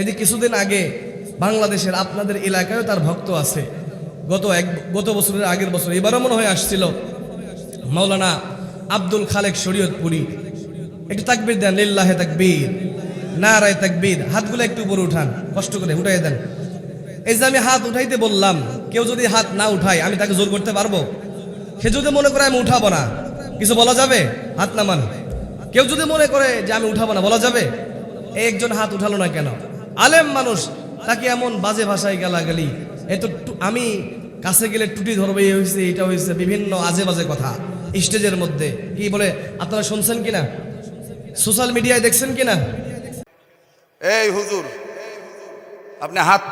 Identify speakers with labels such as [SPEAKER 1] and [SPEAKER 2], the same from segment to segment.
[SPEAKER 1] এই যে কিছুদিন আগে বাংলাদেশের আপনাদের এলাকায়ও তার ভক্ত আছে। গত এক, গত বছরের আগের বছর, এবারও মনে হয় আসছিল। মাওলানা আব্দুল খালেক শরীয়তপুরি। একটু তাকবির দেন, লিল্লাহে তাকবীর না রায় তাকবীর, হাতগুলো একটু উপরে উঠান, কষ্ট করে উঠাই দেন। এই যে আমি হাত উঠাইতে বললাম, কেউ যদি হাত না উঠায়, আমি তাকে জোর করতে পারব? সে যদি মনে করে আমি উঠাবো না, কিছু বলা যাবে? হাত নামান। কেউ যদি মনে করে যে আমি উঠাবো না, বলা যাবে? একজন হাত উঠালো না কেন? আলেম মানুষ, তাকে এমন বাজে ভাষায় গালাগালি। এ তো আমি কাছে গেলে টুটি ধরবে এই হয়েছে এটা হয়েছে বিভিন্ন আজে বাজে কথা স্টেজের মধ্যে। কি বলে, আপনারা শুনছেন কিনা? সোশ্যাল মিডিয়ায় দেখছেন কিনা?
[SPEAKER 2] এই হুজুর, আপনি হাত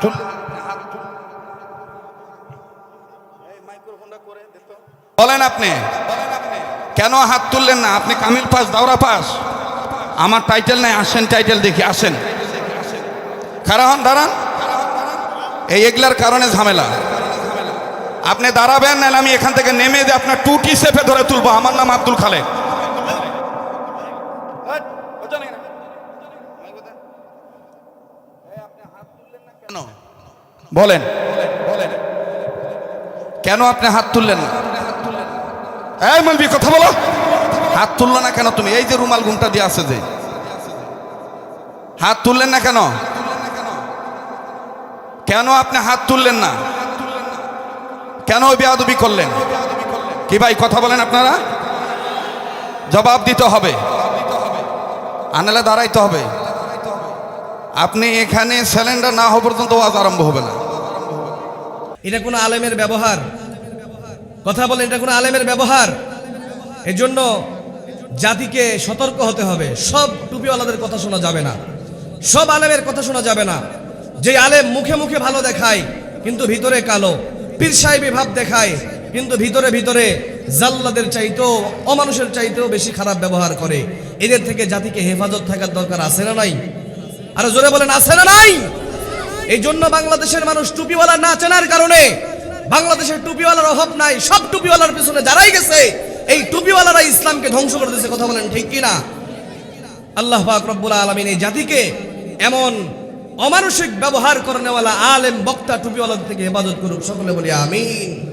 [SPEAKER 2] বলেন আপনি, কেন হাত তুললেন না? আপনি কামিল পাস, দাওরা পাস? আমার টাইটেল নাই, আসেন টাইটেল দেখি, আসেন। খারা হন, দাঁড়ান। এই এগুলার কারণে ঝামেলা। আপনি দাঁড়াবেন, নাহলে আমি এখান থেকে নেমে দিয়ে আপনার টুটি সেফে ধরে তুলবো। আমার নাম আব্দুল খালেক। বলেন। কেন আপনি হাত তুললেন না? কথা বলো। হাত তুললো না কেন তুমি? এই যে রুমাল ঘুমটা দিয়ে আছে যে। হাত তুললেন না কেন? কেন আপনি হাত তুললেন না? কেন বেয়াদবি করলেন? কি ভাই, কথা বলেন আপনারা? জবাব দিতে হবে। আনালে দাঁড়াইতে হবে। আপনি এখানে সিলিন্ডার না হওয়া পর্যন্ত ওয়াজ আরম্ভ হবে না।
[SPEAKER 1] এটা কোনো আলেমের ব্যবহার? কথা বলেন, এটা কোনো আলেমের ব্যবহার? এজন্য জাতিকে সতর্ক হতে হবে। সব টুপিওয়ালাদের কথা শোনা যাবে না। সব আলেমের কথা শোনা যাবে না। যে আলেম মুখে মুখে ভালো দেখায়, কিন্তু ভিতরে কালো। পীর সাহেবী ভাব দেখায়, কিন্তু ভিতরে ভিতরে জাল্লাদের চাইতেও, অমানুষের চাইতেও বেশি খারাপ ব্যবহার করে। এদের থেকে জাতিকে হেফাজত থাকার দরকার আছে না নাই? আর জোরে বলেন, আছে না নাই? এই জন্য বাংলাদেশের মানুষ টুপিওয়ালা না চেনার কারণে, বাংলাদেশের টুপিওয়ালার অভাব নাই, সব টুপিওয়ালার পিছনে যারাই গেছে, এই টুপিওয়ালারা ইসলামকে ধ্বংস করে দিয়েছে, কথা বলেন ঠিক কিনা? আল্লাহ পাক আলমিন এই জাতিকে এমন অমানসিক ব্যবহার করে নেওয়ালা আলেম বক্তা টুপিওয়ালা থেকে হেফাজত করুক সকলে বলি আমিন।